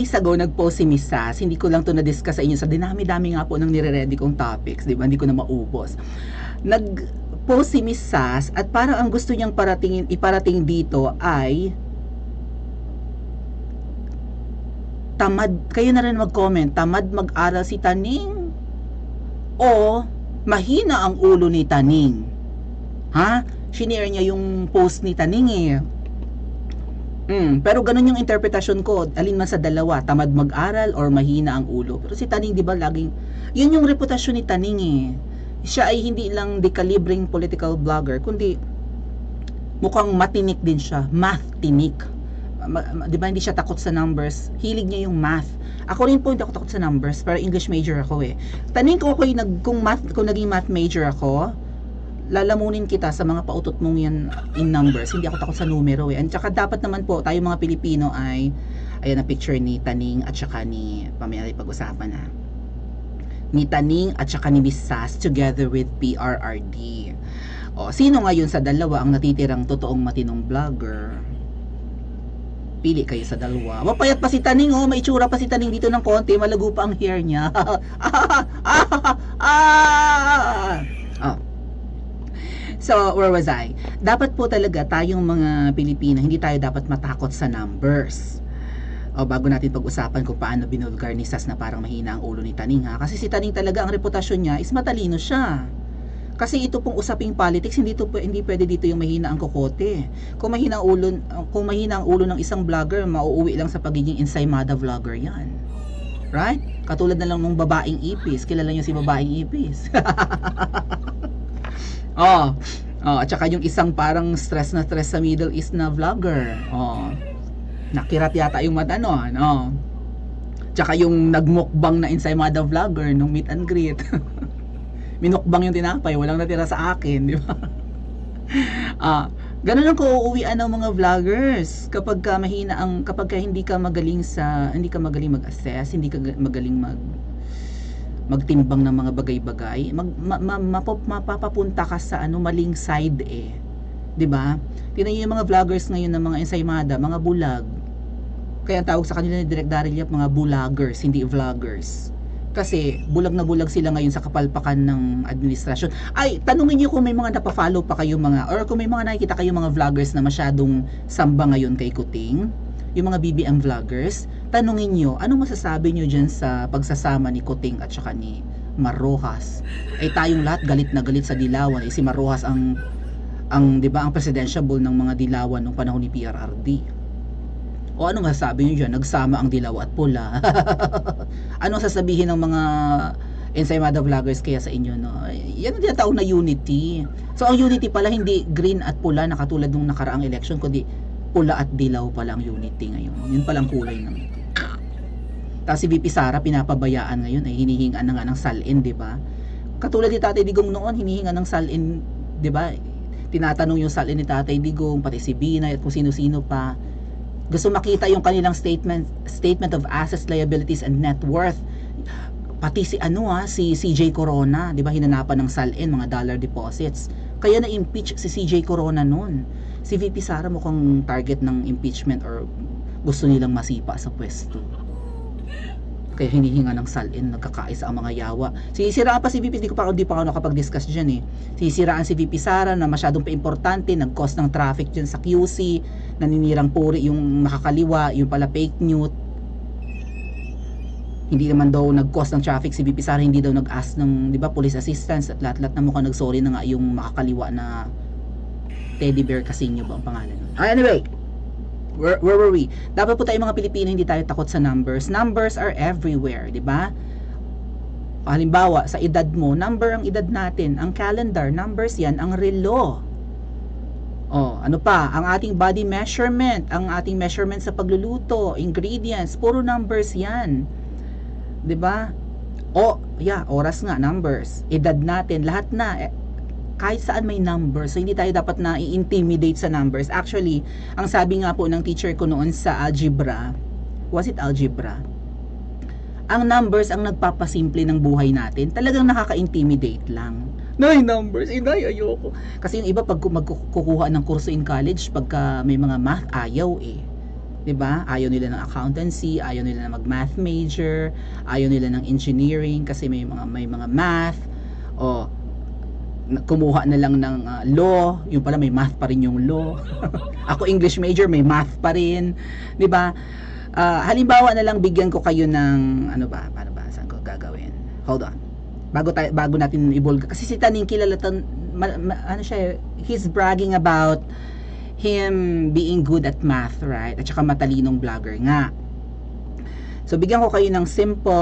days ago, nag-post si Miss Sass. Hindi ko lang to na-discuss sa inyo. Sa dinami-dami nga po ng nire-ready kong topics. Di ba? Hindi ko na maubos. Nag-post si Miss Sass at parang ang gusto niyang paratingin, iparating dito ay tamad, kayo na rin mag-comment, tamad mag-aral si Taning o mahina ang ulo ni Taning. Ha? Shinare niya yung post ni Taning eh. Mm, pero ganun yung interpretasyon ko. Alin man sa dalawa, tamad mag-aral or mahina ang ulo. Pero si Taning, di ba, laging, yun yung reputasyon ni Taning eh. Siya ay hindi lang dekalibreng political blogger, kundi mukhang matinik din siya. Math tinik. Di ba, hindi siya takot sa numbers. Hilig niya yung math. Ako rin po hindi ako takot sa numbers, pero English major ako eh. Taning ko ako nag, kung, math, kung naging math major ako, lalamunin kita sa mga pautot mong yan in numbers. Hindi ako takot sa numero eh. At saka dapat naman po, tayo mga Pilipino ay, ayan na picture ni Taning at saka ni, pamaya pag-usapan ha. Ni Taning at saka ni Miss Sass together with PRRD. O, sino ngayon sa dalawa ang natitirang totoong matinong vlogger? Pili kayo sa dalawa. Mapayat pa si Taning, oh. May itsura pa si Taning dito ng konti. Malago pa ang hair niya. ah, ah, ah. So, where was I? Dapat po talaga tayong mga Pilipino, hindi tayo dapat matakot sa numbers. O bago natin pag-usapan kung paano binulgar ni Sas na parang mahina ang ulo ni Taning ha. Kasi si Taning talaga ang reputasyon niya is matalino siya. Kasi ito pong usaping politics, hindi to hindi pwede dito yung mahina ang kokote. Kung mahina ang ulo, kung mahina ang ulo ng isang vlogger, mauuwi lang sa pagiging ensaymada vlogger 'yan. Right? Katulad na lang nung babaeng ipis. Kilala niyo si babaeng ipis. oh. Oh, at saka yung isang parang stress na stress sa Middle East na vlogger. Oh. Nakirat yata yung mata nun. Oh. Tsaka yung nagmukbang na ensaymada vlogger nung meet and greet. Minukbang yung tinapay, walang natira sa akin, di ba? ah, ganun ang kuuwian ng mga vloggers kapag ka mahina ang kapag ka hindi ka magaling sa hindi ka magaling mag-assess, hindi ka ga- magaling mag magtimbang ng mga bagay-bagay, mag ma, ma, mapop- mapapapunta ka sa ano maling side eh. 'Di ba? Tingnan niyo yung mga vloggers ngayon ng mga ensaymada, mga bulag. Kaya ang tawag sa kanila ni Direk Daryl Yap, mga bulagers, hindi vloggers. Kasi bulag na bulag sila ngayon sa kapalpakan ng administrasyon. Ay, tanungin niyo kung may mga napafollow pa kayo mga or kung may mga nakikita kayo mga vloggers na masyadong samba ngayon kay Kuting, yung mga BBM vloggers, tanungin niyo, anong masasabi niyo diyan sa pagsasama ni Kuting at saka ni Marrojas? Ay tayong lahat galit na galit sa Dilawan. Eh, si Marrojas ang ang 'di ba ang presidential ng mga Dilawan nung panahon ni PRRD. O ano nga sabi niyo diyan? Nagsama ang dilaw at pula. ano sasabihin ng mga ensaymada vloggers kaya sa inyo no? Yan ang tinatawag na unity. So ang unity pala hindi green at pula na katulad nung nakaraang election kundi pula at dilaw pala ang unity ngayon. Yun palang kulay ng ito. Tapos si VP Sara pinapabayaan ngayon ay hinihingan na nga ng salin, di ba? Katulad ni Tatay Digong noon, hinihingan ng salin, di ba? Tinatanong yung salin ni Tatay Digong, pati si Binay at kung sino-sino pa gusto makita yung kanilang statement statement of assets, liabilities and net worth. Pati si ano ah, si CJ Corona, 'di ba hinanapan ng SALN mga dollar deposits. Kaya na impeach si CJ Corona noon. Si VP Sara mukhang target ng impeachment or gusto nilang masipa sa pwesto. Kaya hinihinga ng salin, nagkakaisa ang mga yawa. Sinisiraan pa si VP, hindi ko pa, hindi pa ako nakapag-discuss dyan eh. Sinisiraan si VP Sara na masyadong pa-importante, nag-cause ng traffic dyan sa QC, naninirang puri yung makakaliwa, yung pala fake news. Hindi naman daw nag-cause ng traffic si VP Sara, hindi daw nag-ask ng, di ba, police assistance at lahat-lahat na mukhang nag-sorry na nga yung makakaliwa na teddy bear Casino ba ang pangalan. Ah, anyway, where, where were we? Dapat po tayo mga Pilipino hindi tayo takot sa numbers. Numbers are everywhere, di ba? Halimbawa, sa edad mo, number ang edad natin. Ang calendar, numbers yan. Ang relo. Oh, ano pa? Ang ating body measurement, ang ating measurement sa pagluluto, ingredients, puro numbers yan. 'Di ba? O, yeah, oras nga, numbers. Edad natin, lahat na. Eh, kahit saan may numbers. So, hindi tayo dapat na i-intimidate sa numbers. Actually, ang sabi nga po ng teacher ko noon sa algebra, was it algebra? Ang numbers ang nagpapasimple ng buhay natin. Talagang nakaka-intimidate lang. Nay, numbers. Inay, ayoko. Kasi yung iba, pag magkukuha ng kurso in college, pagka may mga math, ayaw eh. 'di ba? Ayaw nila ng accountancy, ayaw nila na mag-math major, ayaw nila ng engineering kasi may mga may mga math o kumuha na lang ng ah, law, yung pala may math pa rin yung law. Ako English major, may math pa rin, 'di ba? Ah, halimbawa na lang bigyan ko kayo ng ano ba, paano ba saan ko gagawin? Hold on. Bago tayo bago natin ibulga kasi si Taning kilala tan ma- ma- ano siya, he's bragging about him being good at math, right? At saka matalinong vlogger nga. So bigyan ko kayo ng simple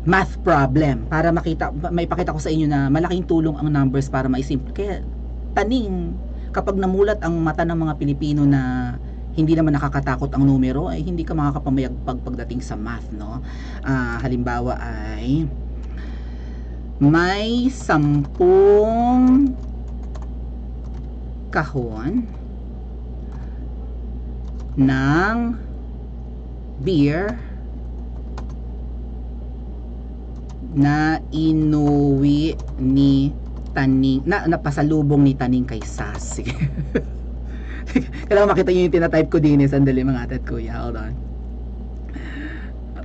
math problem para makita may pakita ko sa inyo na malaking tulong ang numbers para maisimple. Kaya taning kapag namulat ang mata ng mga Pilipino na hindi naman nakakatakot ang numero ay hindi ka makakapamayagpag pagdating sa math no Ah, halimbawa ay may sampung kahon ng beer na inuwi ni Taning na napasalubong ni Taning kay Sas. Sige. Kailangan makita niyo yung tinatype ko din eh. Sandali mga atat kuya. Hold on.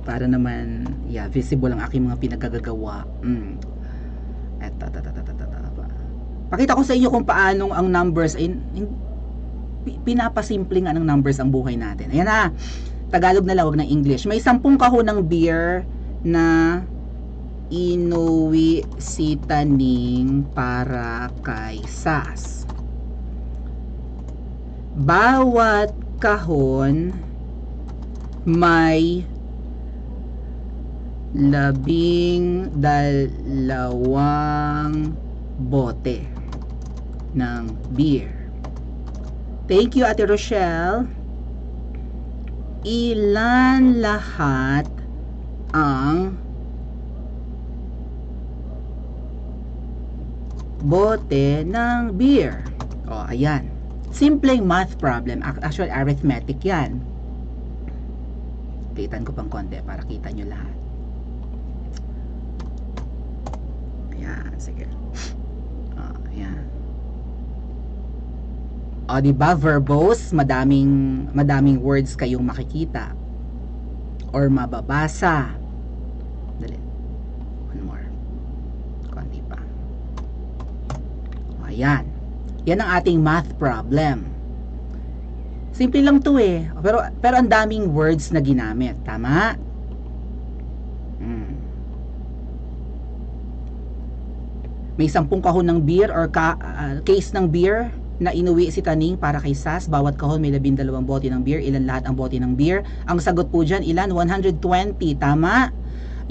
Para naman, yeah, visible ang aking mga pinagagagawa. Mm. Eto, eto, eto, eto, eto, eto. Pakita ko sa inyo kung paanong ang numbers hin- pi- pinapasimple nga ng numbers ang buhay natin. Ayan na. Tagalog na lawag ng English. May sampung kahon ng beer na inuwi si Taning para kay Sas. Bawat kahon may labing dalawang bote ng beer. Thank you, Ate Rochelle. Ilan lahat ang bote ng beer. O, ayan. Simpleng math problem. Ac- Actually, arithmetic yan. Kitan ko pang konti para kita nyo lahat. Ayan, sige. O, ayan. O, di ba verbose, madaming madaming words kayong makikita or mababasa. Dali. One more. Konti pa. O, Ayan. Yan ang ating math problem. Simple lang 'to eh. Pero pero ang daming words na ginamit, tama? Mm. May sampung kahon ng beer or ka, ah, case ng beer na inuwi si Taning para kay Sas. Bawat kahon may labindalawang bote ng beer. Ilan lahat ang bote ng beer? Ang sagot po dyan, ilan? 120. Tama?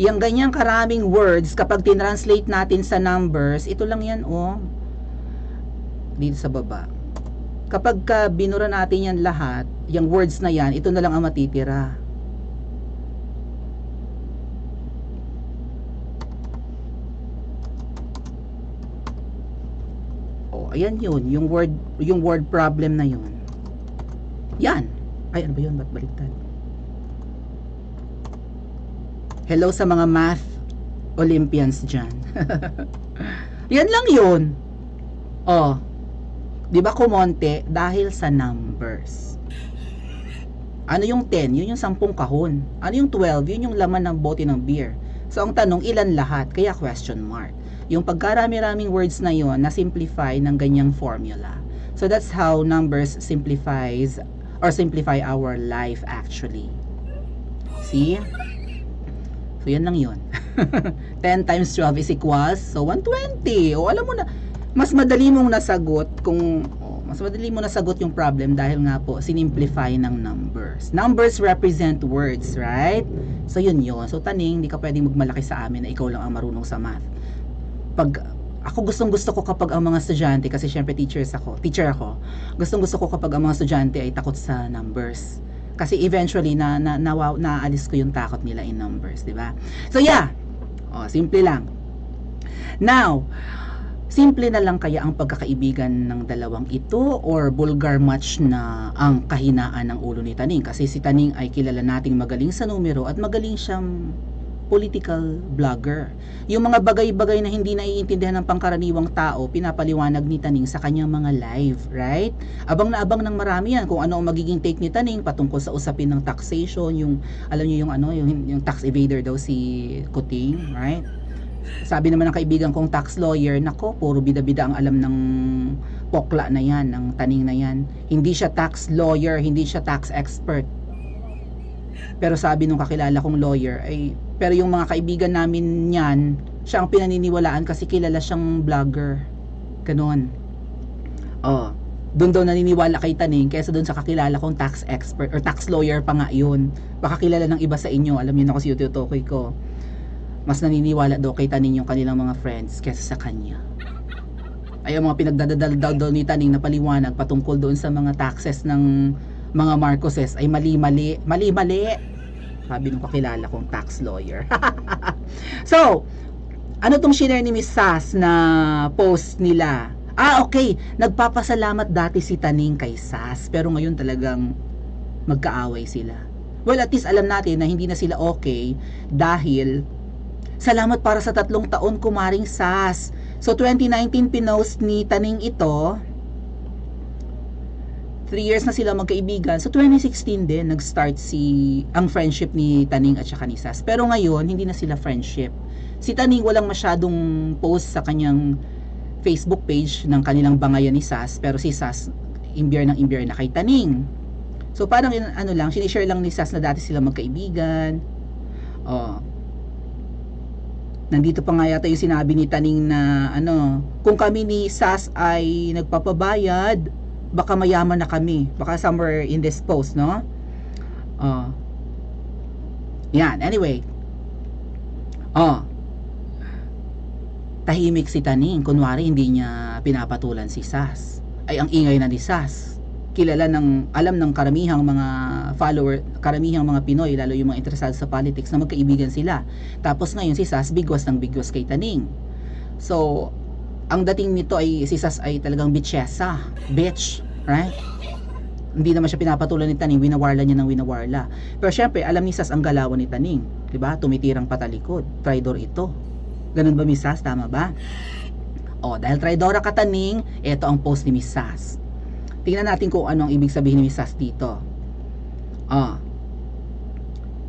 Yung ganyang karaming words, kapag tinranslate natin sa numbers, ito lang yan, oh. Dito sa baba. Kapag ka binura natin yan lahat, yung words na yan, ito na lang ang matitira. Oh, ayan yun, yung word yung word problem na yun. Yan. Ay, ano ba yun? Ba't baliktad? Hello sa mga math Olympians dyan. Yan lang yun. Oh. 'Di ba kumonte dahil sa numbers. Ano yung 10? Yun yung 10 kahon. Ano yung 12? Yun yung laman ng bote ng beer. So ang tanong, ilan lahat? Kaya question mark. Yung pagkarami-raming words na yon na simplify ng ganyang formula. So that's how numbers simplifies or simplify our life actually. See? So yan lang yun. 10 times 12 is equals so 120. O alam mo na, mas madali mong nasagot kung oh, mas madali mo nasagot yung problem dahil nga po sinimplify ng numbers. Numbers represent words, right? So yun yun. So taning, hindi ka pwedeng magmalaki sa amin na ikaw lang ang marunong sa math. Pag ako gustong gusto ko kapag ang mga estudyante kasi syempre teachers ako, teacher ako. Gustong gusto ko kapag ang mga estudyante ay takot sa numbers. Kasi eventually na na, na naalis ko yung takot nila in numbers, di ba? So yeah. Oh, simple lang. Now, Simple na lang kaya ang pagkakaibigan ng dalawang ito or vulgar match na ang kahinaan ng ulo ni Taning kasi si Taning ay kilala nating magaling sa numero at magaling siyang political vlogger. Yung mga bagay-bagay na hindi naiintindihan ng pangkaraniwang tao, pinapaliwanag ni Taning sa kanyang mga live, right? Abang na abang ng marami yan kung ano ang magiging take ni Taning patungkol sa usapin ng taxation, yung alam niyo yung ano, yung, yung tax evader daw si Kuting, right? Sabi naman ng kaibigan kong tax lawyer, nako, puro bida-bida ang alam ng pokla na yan, ng taning na yan. Hindi siya tax lawyer, hindi siya tax expert. Pero sabi nung kakilala kong lawyer, ay, pero yung mga kaibigan namin niyan, siya ang pinaniniwalaan kasi kilala siyang vlogger. Ganon. Oh, doon daw naniniwala kay Taning kaysa doon sa kakilala kong tax expert or tax lawyer pa nga yun. Baka kilala ng iba sa inyo, alam niyo na kasi yung tutukoy ko. Mas naniniwala daw kay Taning yung kanilang mga friends kaysa sa kanya. Ay, ang mga pinagdadadal daw daw ni Taning na paliwanag patungkol doon sa mga taxes ng mga Marcoses ay mali-mali. Mali-mali. Sabi nung kakilala kong tax lawyer. so, ano tong share ni Miss Sas na post nila? Ah, okay. Nagpapasalamat dati si Taning kay Sas. Pero ngayon talagang magkaaway sila. Well, at least alam natin na hindi na sila okay dahil salamat para sa tatlong taon kumaring Sas. So, 2019 pinost ni Taning ito 3 years na sila magkaibigan. So 2016 din nag-start si ang friendship ni Taning at saka ni Sas. Pero ngayon hindi na sila friendship. Si Taning walang masyadong post sa kanyang Facebook page ng kanilang bangayan ni Sas, pero si Sas imbier ng imbier na kay Taning. So parang ano lang, sinishare lang ni Sas na dati sila magkaibigan. Oh. Nandito pa nga yata yung sinabi ni Taning na ano, kung kami ni Sas ay nagpapabayad, baka mayaman na kami. Baka somewhere in this post, no? Oh. Yan, anyway. Oh. Tahimik si Taning. Kunwari, hindi niya pinapatulan si Sas. Ay, ang ingay na ni Sas. Kilala ng, alam ng karamihang mga follower, karamihang mga Pinoy, lalo yung mga interesado sa politics, na magkaibigan sila. Tapos ngayon si Sas, bigwas ng bigwas kay Taning. So, ang dating nito ay si Sas ay talagang bitchesa. Bitch, right? Hindi naman siya pinapatulan ni Taning, winawarla niya ng winawarla. Pero syempre, alam ni Sas ang galawan ni Taning. 'Di ba? Tumitirang patalikod. Traidor ito. Ganun ba, Miss Sas? Tama ba? O, dahil traidora ka Taning, ito ang post ni Miss Sas. Tingnan natin kung ano ang ibig sabihin ni Miss Sas dito. Ah.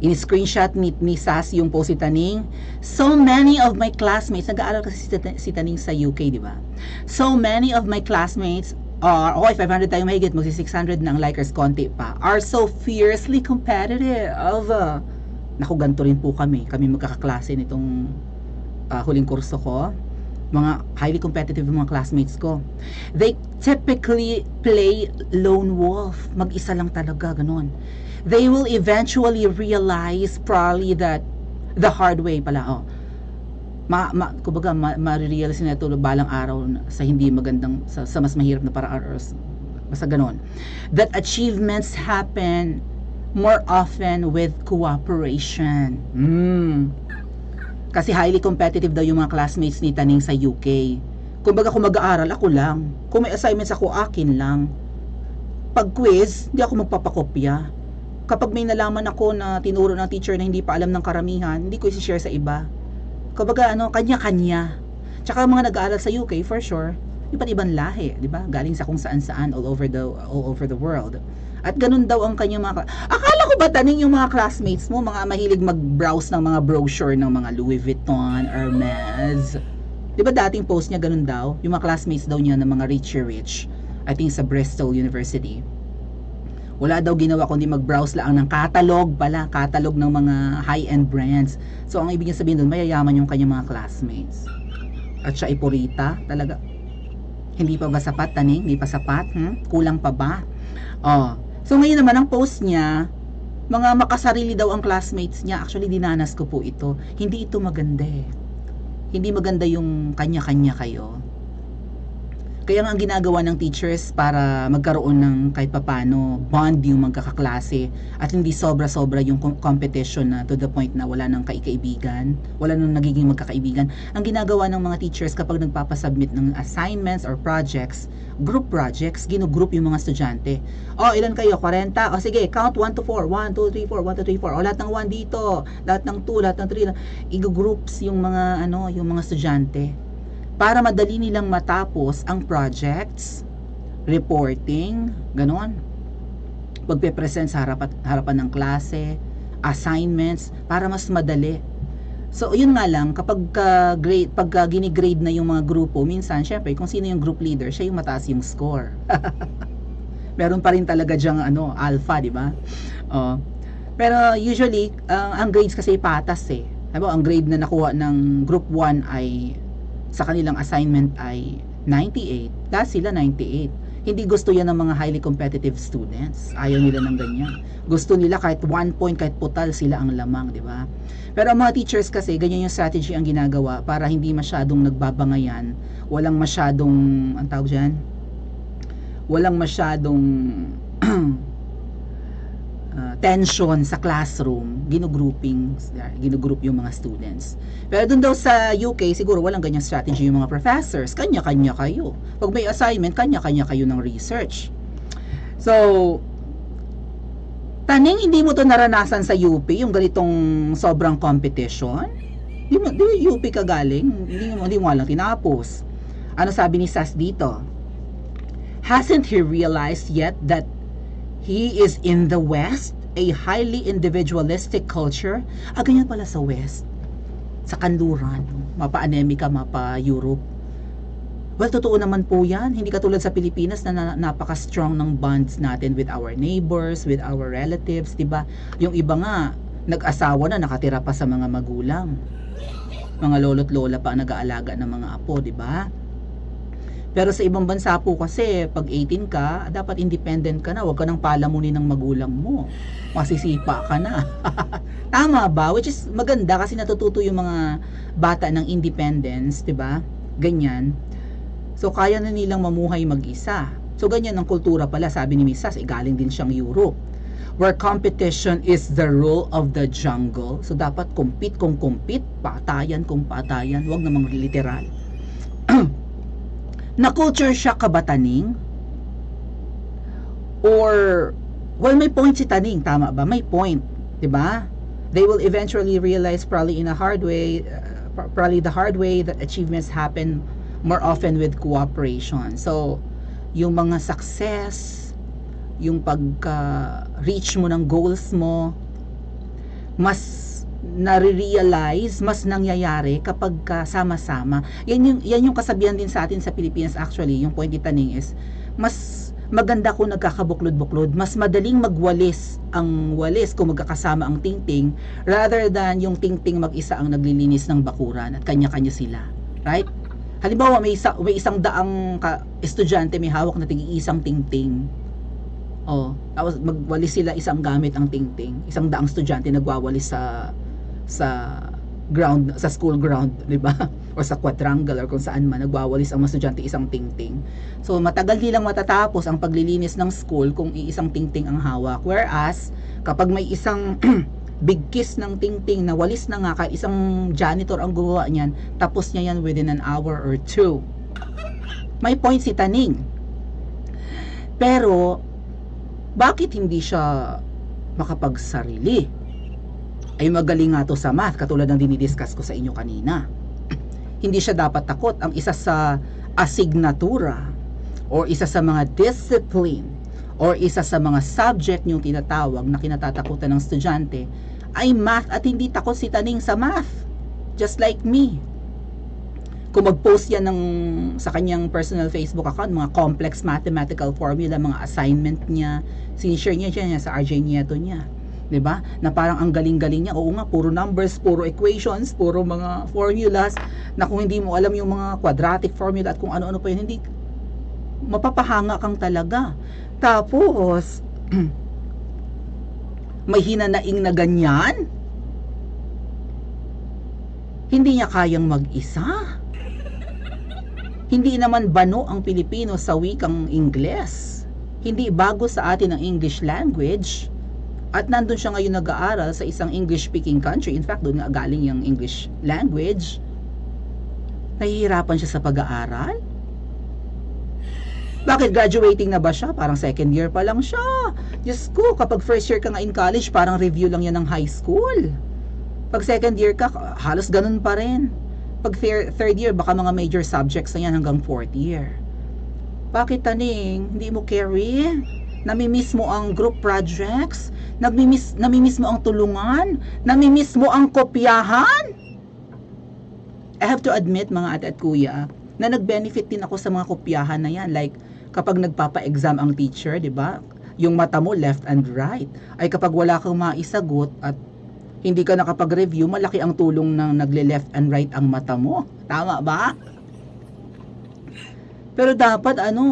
In-screenshot ni, ni Sas yung post ni Taning. So many of my classmates, nag-aaral kasi si, si Taning sa UK, di ba? So many of my classmates are, okay, 500 tayo mahigit, magsi 600 na ang likers, konti pa, are so fiercely competitive. Uh, naku, ganito rin po kami. Kami magkakaklase nitong ah, huling kurso ko. Mga highly competitive mga classmates ko. They typically play lone wolf. Mag-isa lang talaga, ganun. They will eventually realize probably that the hard way pala, oh ma, ma kumbaga ma, ma-realize na ito balang araw sa hindi magandang sa, sa mas mahirap na paraan or basta ganon that achievements happen more often with cooperation mm. Kasi highly competitive daw yung mga classmates ni Taning sa UK kumbaga kung mag-aaral ako lang kung may assignments ako akin lang pag quiz hindi ako magpapakopya kapag may nalaman ako na tinuro ng teacher na hindi pa alam ng karamihan hindi ko i-share sa iba kumbaga ano, kanya-kanya. Tsaka mga nag-aaral sa UK for sure, iba't ibang lahi, di ba? Galing sa kung saan-saan all over the all over the world. At ganun daw ang kanyang mga Akala ba taning yung mga classmates mo, mga mahilig mag-browse ng mga brochure ng mga Louis Vuitton, Hermes. Di ba dating post niya ganun daw? Yung mga classmates daw niya ng mga richy rich. I think sa Bristol University. Wala daw ginawa kundi mag-browse lang ng catalog pala, catalog ng mga high-end brands. So, ang ibig niya sabihin doon, mayayaman yung kanyang mga classmates. At siya ay purita, talaga. Hindi pa ba sapat, taning? Hindi pa sapat? Hmm? Kulang pa ba? Oh. So, ngayon naman, ang post niya, mga makasarili daw ang classmates niya. Actually, dinanas ko po ito. Hindi ito maganda eh. Hindi maganda yung kanya-kanya kayo. Kaya nga ang ginagawa ng teachers para magkaroon ng kahit papano bond yung magkakaklase at hindi sobra-sobra yung com- competition na to the point na wala nang kaikaibigan, wala nang nagiging magkakaibigan. Ang ginagawa ng mga teachers kapag nagpapasubmit ng assignments or projects, group projects, ginugroup yung mga estudyante. O, ilan kayo? 40? O, sige, count 1 to 4. 1, 2, 3, 4, 1, 2, 3, 4. O, lahat ng 1 dito. Lahat ng 2, lahat ng 3. Igo-groups yung mga, ano, yung mga estudyante para madali nilang matapos ang projects, reporting, ganon. Pagpe-present sa harapan, harapan ng klase, assignments, para mas madali. So, yun nga lang, kapag ka grade, pagka ginigrade na yung mga grupo, minsan, syempre, kung sino yung group leader, siya yung mataas yung score. Meron pa rin talaga dyang ano, alpha, di ba? Oh. Pero usually, ang- ang grades kasi patas eh. Diba, ang grade na nakuha ng group 1 ay sa kanilang assignment ay 98, lahat sila 98. Hindi gusto yan ng mga highly competitive students. Ayaw nila ng ganyan. Gusto nila kahit one point, kahit putal sila ang lamang, di ba? Pero ang mga teachers kasi, ganyan yung strategy ang ginagawa para hindi masyadong nagbabangayan, walang masyadong, ang tawag dyan? Walang masyadong uh, tension sa classroom, ginugrouping, ginugroup yung mga students. Pero dun daw sa UK, siguro walang ganyang strategy yung mga professors. Kanya-kanya kayo. Pag may assignment, kanya-kanya kayo ng research. So, taning hindi mo to naranasan sa UP, yung ganitong sobrang competition? Di mo, di UP ka galing? Hindi mo, hindi mo lang tinapos. Ano sabi ni Sas dito? Hasn't he realized yet that He is in the West, a highly individualistic culture. Ah, ganyan pala sa West. Sa kanluran. Mapa-America, mapa-Europe. Well, totoo naman po yan. Hindi katulad sa Pilipinas na, na napaka-strong ng bonds natin with our neighbors, with our relatives, di ba? Yung iba nga, nag-asawa na, nakatira pa sa mga magulang. Mga lolo't lola pa ang nag-aalaga ng mga apo, di ba? Pero sa ibang bansa po kasi, pag 18 ka, dapat independent ka na. Huwag ka nang palamunin ng magulang mo. Masisipa ka na. Tama ba? Which is maganda kasi natututo yung mga bata ng independence, 'di ba? Ganyan. So, kaya na nilang mamuhay mag-isa. So, ganyan ang kultura pala, sabi ni Mrs. Eh, galing din siyang Europe. Where competition is the rule of the jungle. So, dapat compete kung compete, patayan kung patayan, wag namang literal. na culture shock ka ba taning? Or well may point si taning, tama ba? May point, 'di ba? They will eventually realize probably in a hard way uh, probably the hard way that achievements happen more often with cooperation. So, yung mga success, yung pagka-reach mo ng goals mo, mas nare-realize, mas nangyayari kapag sama-sama. Yan yung, yan yung kasabihan din sa atin sa Pilipinas actually, yung point ni Taning is, mas maganda kung nagkakabuklod-buklod, mas madaling magwalis ang walis kung magkakasama ang tingting rather than yung tingting mag-isa ang naglilinis ng bakuran at kanya-kanya sila. Right? Halimbawa, may, isa, may isang daang ka, estudyante may hawak na tig isang tingting. Oh, tapos magwalis sila isang gamit ang tingting. Isang daang estudyante nagwawalis sa sa ground sa school ground, 'di ba? O sa quadrangle or kung saan man nagwawalis ang mga estudyante isang tingting. So matagal nilang matatapos ang paglilinis ng school kung iisang tingting ang hawak. Whereas kapag may isang big kiss ng tingting na walis na nga kahit isang janitor ang gumawa niyan, tapos niya yan within an hour or two. May point si Taning. Pero bakit hindi siya makapagsarili? Ay magaling nga to sa math katulad ng dinidiscuss ko sa inyo kanina. hindi siya dapat takot. Ang isa sa asignatura or isa sa mga discipline or isa sa mga subject niyong tinatawag na kinatatakutan ng estudyante ay math at hindi takot si Taning sa math. Just like me. Kung mag-post yan ng, sa kanyang personal Facebook account, mga complex mathematical formula, mga assignment niya, sinishare niya siya sa RJ Nieto niya. 'Di ba? Na parang ang galing-galing niya. Oo nga, puro numbers, puro equations, puro mga formulas na kung hindi mo alam yung mga quadratic formula at kung ano-ano pa yun, hindi mapapahanga kang talaga. Tapos may hinanaing na ganyan. Hindi niya kayang mag-isa. Hindi naman bano ang Pilipino sa wikang Ingles. Hindi bago sa atin ang English language. At nandun siya ngayon nag-aaral sa isang English-speaking country. In fact, doon nga galing yung English language. Nahihirapan siya sa pag-aaral? Bakit graduating na ba siya? Parang second year pa lang siya. Diyos ko, kapag first year ka nga in college, parang review lang yan ng high school. Pag second year ka, halos ganun pa rin. Pag thir- third year, baka mga major subjects na yan hanggang fourth year. Bakit taning, hindi mo carry? Namimiss mo ang group projects? Nagmimiss, namimiss mo ang tulungan? Namimiss mo ang kopyahan? I have to admit mga ate at kuya, na nag-benefit din ako sa mga kopyahan na yan. Like, kapag nagpapa-exam ang teacher, di ba? Yung mata mo left and right. Ay kapag wala kang maisagot at hindi ka nakapag-review, malaki ang tulong ng nagle-left and right ang mata mo. Tama ba? Pero dapat ano,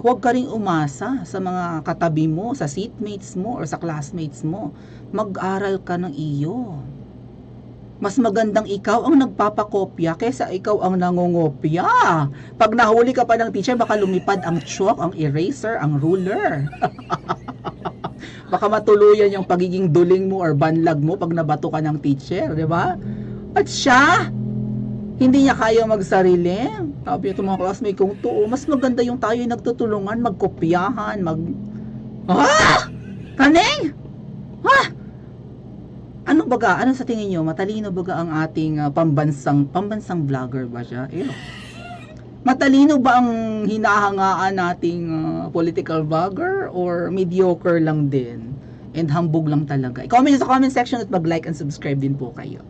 huwag ka ring umasa sa mga katabi mo, sa seatmates mo, or sa classmates mo. Mag-aral ka ng iyo. Mas magandang ikaw ang nagpapakopya kaysa ikaw ang nangongopya. Pag nahuli ka pa ng teacher, baka lumipad ang chalk, ang eraser, ang ruler. baka matuluyan yung pagiging duling mo or banlag mo pag nabato ka ng teacher, di ba? At siya, hindi niya kaya magsarili. Sabi ito mga classmate kong to, mas maganda yung tayo yung nagtutulungan, magkopyahan, mag... Ah! Kaning! Ha? Ano baga? Ano sa tingin nyo? Matalino baga ang ating ah, pambansang, pambansang vlogger ba siya? Ew. Matalino ba ang hinahangaan nating ah, political vlogger or mediocre lang din? And hambog lang talaga. I-comment sa comment section at mag-like and subscribe din po kayo.